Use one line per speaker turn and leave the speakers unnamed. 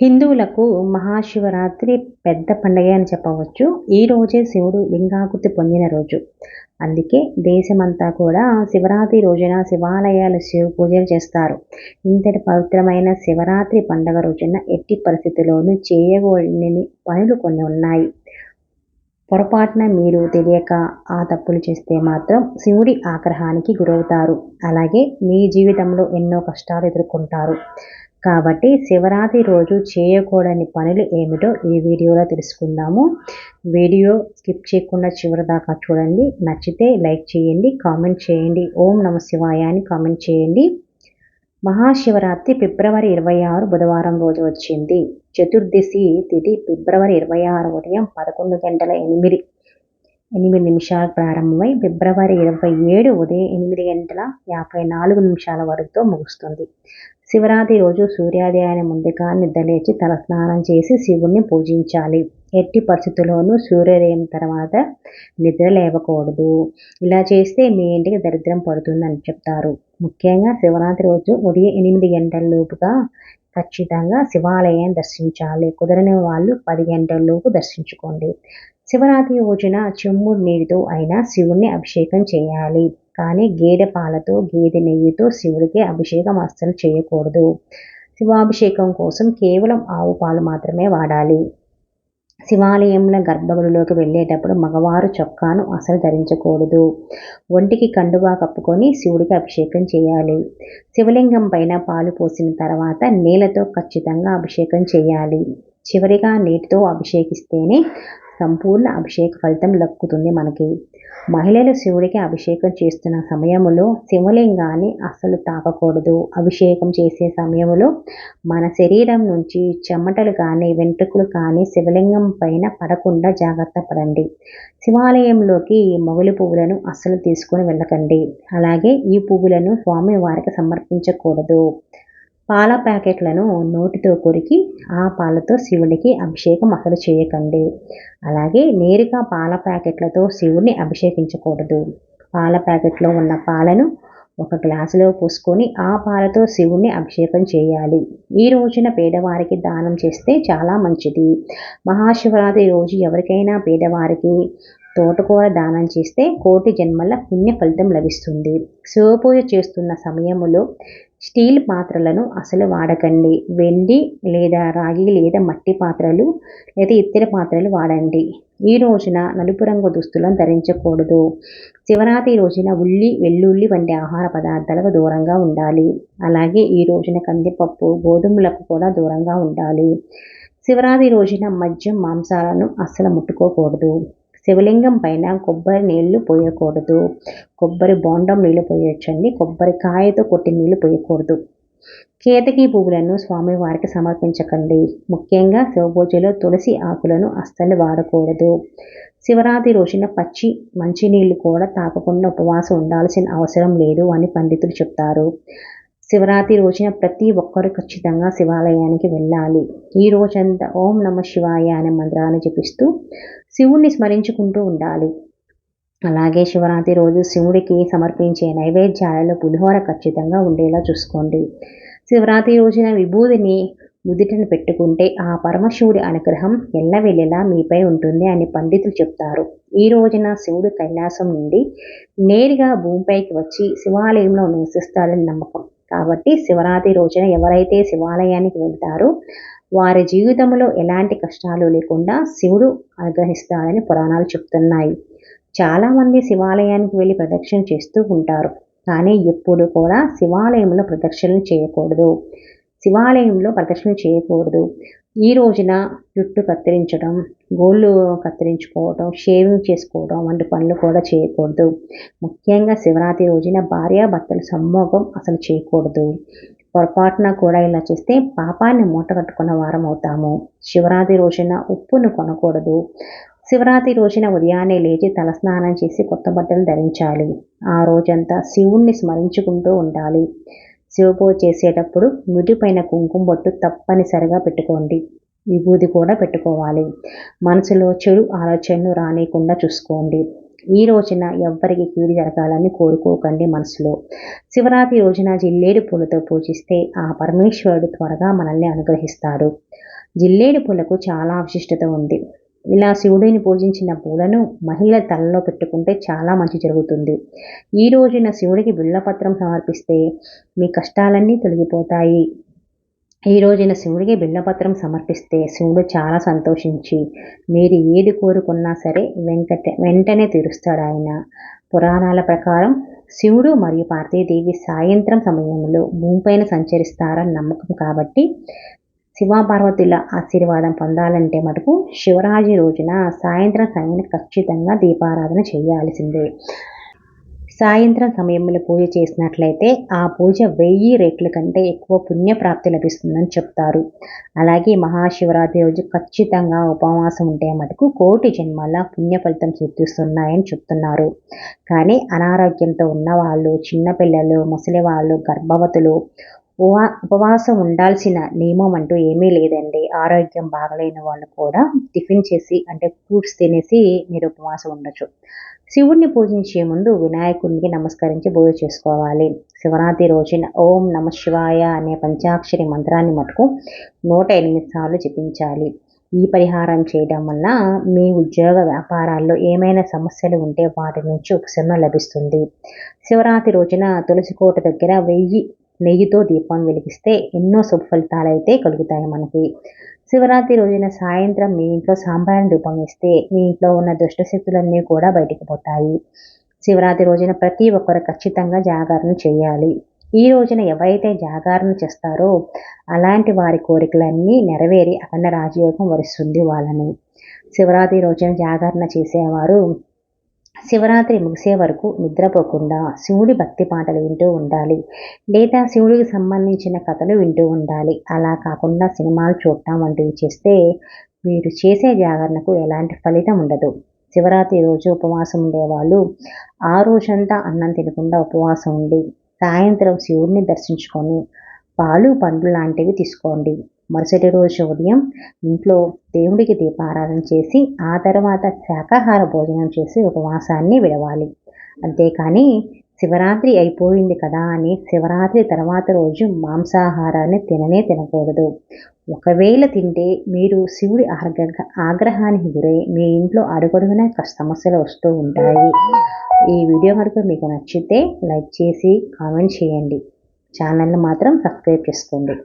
హిందువులకు మహాశివరాత్రి పెద్ద పండగ అని చెప్పవచ్చు. ఈ రోజే శివుడు లింగాకృతి పొందిన రోజు. అందుకే దేశమంతా కూడా శివరాత్రి రోజున శివాలయాలు శివ పూజలు చేస్తారు. ఇంతటి పవిత్రమైన శివరాత్రి పండగ రోజున ఎట్టి పరిస్థితుల్లోనూ చేయకూడని పనులు కొన్ని ఉన్నాయి. పొరపాటున మీరు తెలియక ఆ తప్పులు చేస్తే మాత్రం శివుడి ఆగ్రహానికి గురవుతారు. అలాగే మీ జీవితంలో ఎన్నో కష్టాలు ఎదుర్కొంటారు. కాబట్టి శివరాత్రి రోజు చేయకూడని పనులు ఏమిటో ఈ వీడియోలో తెలుసుకుందాము. వీడియో స్కిప్ చేయకుండా చివరి దాకా చూడండి. నచ్చితే లైక్ చేయండి కామెంట్ చేయండి. ఓం నమ శివాయ అని కామెంట్ చేయండి. మహాశివరాత్రి ఫిబ్రవరి ఇరవై ఆరు బుధవారం రోజు వచ్చింది. చతుర్దశి తిథి ఫిబ్రవరి ఇరవై ఆరు ఉదయం పదకొండు గంటల ఎనిమిది ఎనిమిది నిమిషాలు ప్రారంభమై ఫిబ్రవరి ఇరవై ఏడు ఉదయం ఎనిమిది గంటల యాభై నాలుగు నిమిషాల వరకుతో ముగుస్తుంది. శివరాత్రి రోజు సూర్యోదయాన్ని ముందుగా నిద్రలేచి తలస్నానం చేసి శివుణ్ణి పూజించాలి. ఎట్టి పరిస్థితుల్లోనూ సూర్యోదయం తర్వాత నిద్ర లేవకూడదు. ఇలా చేస్తే మీ ఇంటికి దరిద్రం పడుతుందని చెప్తారు. ముఖ్యంగా శివరాత్రి రోజు ఉదయం ఎనిమిది గంటల లోపుగా ఖచ్చితంగా శివాలయం దర్శించాలి. కుదరని వాళ్ళు పది గంటల లోపు దర్శించుకోండి. శివరాత్రి రోజున చెమ్ముడు నీటితో అయినా శివుణ్ణి అభిషేకం చేయాలి. కానీ గేదె పాలతో గేదె నెయ్యితో శివుడికి అభిషేకం అస్సలు చేయకూడదు. శివాభిషేకం కోసం కేవలం ఆవు పాలు మాత్రమే వాడాలి. శివాలయంలో గర్భగుడిలోకి వెళ్ళేటప్పుడు మగవారు చొక్కాను అసలు ధరించకూడదు. ఒంటికి కండువా కప్పుకొని శివుడికి అభిషేకం చేయాలి. శివలింగం పైన పాలు పోసిన తర్వాత నీళ్ళతో ఖచ్చితంగా అభిషేకం చేయాలి. చివరిగా నీటితో అభిషేకిస్తేనే సంపూర్ణ అభిషేక ఫలితం లక్కుతుంది మనకి. మహిళలు శివుడికి అభిషేకం చేస్తున్న సమయంలో శివలింగాన్ని అస్సలు తాకకూడదు. అభిషేకం చేసే సమయంలో మన శరీరం నుంచి చెమటలు కానీ వెంట్రుకలు కానీ శివలింగం పైన పడకుండా జాగ్రత్త పడండి. శివాలయంలోకి మొగలి పువ్వులను అస్సలు తీసుకొని వెళ్ళకండి. అలాగే ఈ పువ్వులను స్వామి వారికి సమర్పించకూడదు. పాల ప్యాకెట్లను నోటితో కొరికి ఆ పాలతో శివుడికి అభిషేకం అసలు చేయకండి. అలాగే నేరుగా పాల ప్యాకెట్లతో శివుడిని అభిషేకించకూడదు. పాల ప్యాకెట్లో ఉన్న పాలను ఒక గ్లాసులో పోసుకొని ఆ పాలతో శివుణ్ణి అభిషేకం చేయాలి. ఈ రోజున పేదవారికి దానం చేస్తే చాలా మంచిది. మహాశివరాత్రి రోజు ఎవరికైనా పేదవారికి తోటకూర దానం చేస్తే కోటి జన్మల పుణ్య ఫలితం లభిస్తుంది. శివపూజ చేస్తున్న సమయంలో స్టీల్ పాత్రలను అసలు వాడకండి. వెండి లేదా రాగి లేదా మట్టి పాత్రలు లేదా ఇత్తడి పాత్రలు వాడండి. ఈ రోజున నలుపు రంగు దుస్తులను ధరించకూడదు. శివరాత్రి రోజున ఉల్లి వెల్లుల్లి వంటి ఆహార పదార్థాలకు దూరంగా ఉండాలి. అలాగే ఈ రోజున కందిపప్పు గోధుమలకు కూడా దూరంగా ఉండాలి. శివరాత్రి రోజున మద్యం మాంసాలను అస్సలు ముట్టుకోకూడదు. శివలింగం పైన కొబ్బరి నీళ్ళు పోయకూడదు. కొబ్బరి బోండం నీళ్ళు పోయొచ్చండి. కొబ్బరికాయతో కొట్టి నీళ్ళు పోయకూడదు. కేతకి పువ్వులను స్వామివారికి సమర్పించకండి. ముఖ్యంగా శివపూజలో తులసి ఆకులను అస్సలు వాడకూడదు. శివరాత్రి రోజున పచ్చి మంచినీళ్ళు కూడా తాకకుండా ఉపవాసం ఉండాల్సిన అవసరం లేదు అని పండితులు చెప్తారు. శివరాత్రి రోజున ప్రతి ఒక్కరు ఖచ్చితంగా శివాలయానికి వెళ్ళాలి. ఈ రోజంతా ఓం నమ శివాయ అనే మంత్రాన్ని జపిస్తూ శివుణ్ణి స్మరించుకుంటూ ఉండాలి. అలాగే శివరాత్రి రోజు శివుడికి సమర్పించే నైవేద్యాలలో పులిహోర ఖచ్చితంగా ఉండేలా చూసుకోండి. శివరాత్రి రోజున విభూదిని ముదిటను పెట్టుకుంటే ఆ పరమశివుడి అనుగ్రహం ఎల్లవెల్లెలా మీపై ఉంటుంది అని పండితులు చెప్తారు. ఈ రోజున శివుడు కైలాసం నుండి నేరుగా భూమిపైకి వచ్చి శివాలయంలో నివసిస్తాడని నమ్మకం. కాబట్టి శివరాత్రి రోజున ఎవరైతే శివాలయానికి వెళ్తారో వారి జీవితంలో ఎలాంటి కష్టాలు లేకుండా శివుడు అనుగ్రహిస్తాడని పురాణాలు చెప్తున్నాయి. చాలామంది శివాలయానికి వెళ్ళి ప్రదక్షిణ చేస్తూ ఉంటారు. కానీ ఎప్పుడు కూడా శివాలయంలో ప్రదక్షిణలు చేయకూడదు. శివాలయంలో ప్రదక్షిణ చేయకూడదు. ఈ రోజున జుట్టు కత్తిరించడం గోళ్ళు కత్తిరించుకోవడం షేవింగ్ చేసుకోవడం వంటి పనులు కూడా చేయకూడదు. ముఖ్యంగా శివరాత్రి రోజున భార్యాభర్తల సమ్మోగం అసలు చేయకూడదు. పొరపాటున కూడా ఇలా చేస్తే పాపాన్ని మూట కట్టుకున్న వారం అవుతాము. శివరాత్రి రోజున ఉప్పును కొనకూడదు. శివరాత్రి రోజున ఉదయాన్నే లేచి తలస్నానం చేసి కొత్త బట్టలు ధరించాలి. ఆ రోజంతా శివుణ్ణి స్మరించుకుంటూ ఉండాలి. శివపూజ చేసేటప్పుడు నుటిపైన కుంకుమ బొట్టు తప్పనిసరిగా పెట్టుకోండి. విభూది కూడా పెట్టుకోవాలి. మనసులో చెడు ఆలోచనలు రానియకుండా చూసుకోండి. ఈ రోజున ఎవ్వరికి కీడు జరగాలని కోరుకోకండి మనసులో. శివరాత్రి రోజున జిల్లేడు పూలతో పూజిస్తే ఆ పరమేశ్వరుడు త్వరగా మనల్ని అనుగ్రహిస్తాడు. జిల్లేడు పూలకు చాలా విశిష్టత ఉంది. ఇలా శివుడిని పూజించిన పూలను మహిళ తలలో పెట్టుకుంటే చాలా మంచి జరుగుతుంది. ఈ రోజున శివుడికి బిళ్ళపత్రం సమర్పిస్తే మీ కష్టాలన్నీ తొలగిపోతాయి. ఈ రోజున శివుడికి బిళ్ళపత్రం సమర్పిస్తే శివుడు చాలా సంతోషించి మీరు ఏది కోరుకున్నా సరే వెంకట వెంటనే తీరుస్తాడు ఆయన. పురాణాల ప్రకారం శివుడు మరియు పార్వతీదేవి సాయంత్రం సమయంలో భూమిపైన సంచరిస్తారని నమ్మకం కాబట్టి శివపార్వతుల ఆశీర్వాదం పొందాలంటే మటుకు శివరాజు రోజున సాయంత్రం సమయాన్ని ఖచ్చితంగా దీపారాధన చేయాల్సిందే. సాయంత్రం సమయంలో పూజ చేసినట్లయితే ఆ పూజ వెయ్యి రేట్ల కంటే ఎక్కువ పుణ్యప్రాప్తి లభిస్తుందని చెప్తారు. అలాగే మహాశివరాత్రి రోజు ఖచ్చితంగా ఉపవాసం ఉంటే మటుకు కోటి జన్మల పుణ్య ఫలితం సిద్ధిస్తున్నాయని చెప్తున్నారు. కానీ అనారోగ్యంతో ఉన్నవాళ్ళు చిన్నపిల్లలు ముసలి వాళ్ళు ఉపవా ఉపవాసం ఉండాల్సిన నియమం అంటూ ఏమీ లేదండి. ఆరోగ్యం బాగలేని వాళ్ళు కూడా టిఫిన్ చేసి అంటే ఫ్రూట్స్ తినేసి మీరు ఉపవాసం ఉండొచ్చు. శివుణ్ణి పూజించే ముందు వినాయకుడికి నమస్కరించి పూజ చేసుకోవాలి. శివరాత్రి రోజున ఓం నమ శివాయ అనే పంచాక్షరి మంత్రాన్ని మటుకు నూట ఎనిమిది సార్లు జపించాలి. ఈ పరిహారం చేయడం వల్ల మీ ఉద్యోగ వ్యాపారాల్లో ఏమైనా సమస్యలు ఉంటే వాటి నుంచి ఉపశమనం లభిస్తుంది. శివరాత్రి రోజున తులసి కోట దగ్గర వెయ్యి నెయ్యితో దీపం వెలిగిస్తే ఎన్నో శుభ అయితే కలుగుతాయి మనకి. శివరాత్రి రోజున సాయంత్రం మీ ఇంట్లో సాంబ్రాణి దీపం ఇస్తే మీ ఇంట్లో ఉన్న దుష్టశక్తులన్నీ కూడా బయటికి పోతాయి. శివరాత్రి రోజున ప్రతి ఒక్కరు ఖచ్చితంగా జాగరణ చేయాలి. ఈ రోజున ఎవరైతే జాగరణ చేస్తారో అలాంటి వారి కోరికలన్నీ నెరవేరి అఖండ రాజయోగం వరిస్తుంది వాళ్ళని. శివరాత్రి రోజున జాగరణ చేసేవారు శివరాత్రి ముగిసే వరకు నిద్రపోకుండా శివుడి భక్తి పాటలు వింటూ ఉండాలి. లేదా శివుడికి సంబంధించిన కథలు వింటూ ఉండాలి. అలా కాకుండా సినిమాలు చూడటం వంటివి చేస్తే మీరు చేసే జాగరణకు ఎలాంటి ఫలితం ఉండదు. శివరాత్రి రోజు ఉపవాసం ఉండేవాళ్ళు ఆ రోజంతా అన్నం తినకుండా ఉపవాసం ఉండి సాయంత్రం శివుడిని దర్శించుకొని పాలు పండ్లు లాంటివి తీసుకోండి. మరుసటి రోజు ఉదయం ఇంట్లో దేవుడికి దీపారాధన చేసి ఆ తర్వాత శాకాహార భోజనం చేసి ఉపవాసాన్ని విడవాలి. అంతేకాని శివరాత్రి అయిపోయింది కదా అని శివరాత్రి తర్వాత రోజు మాంసాహారాన్ని తిననే తినకూడదు. ఒకవేళ తింటే మీరు శివుడి ఆగ్ర ఆగ్రహానికి గురై మీ ఇంట్లో అడుగడుగునే సమస్యలు వస్తూ ఉంటాయి. ఈ వీడియో కనుక మీకు నచ్చితే లైక్ చేసి కామెంట్ చేయండి. ఛానల్ని మాత్రం సబ్స్క్రైబ్ చేసుకోండి.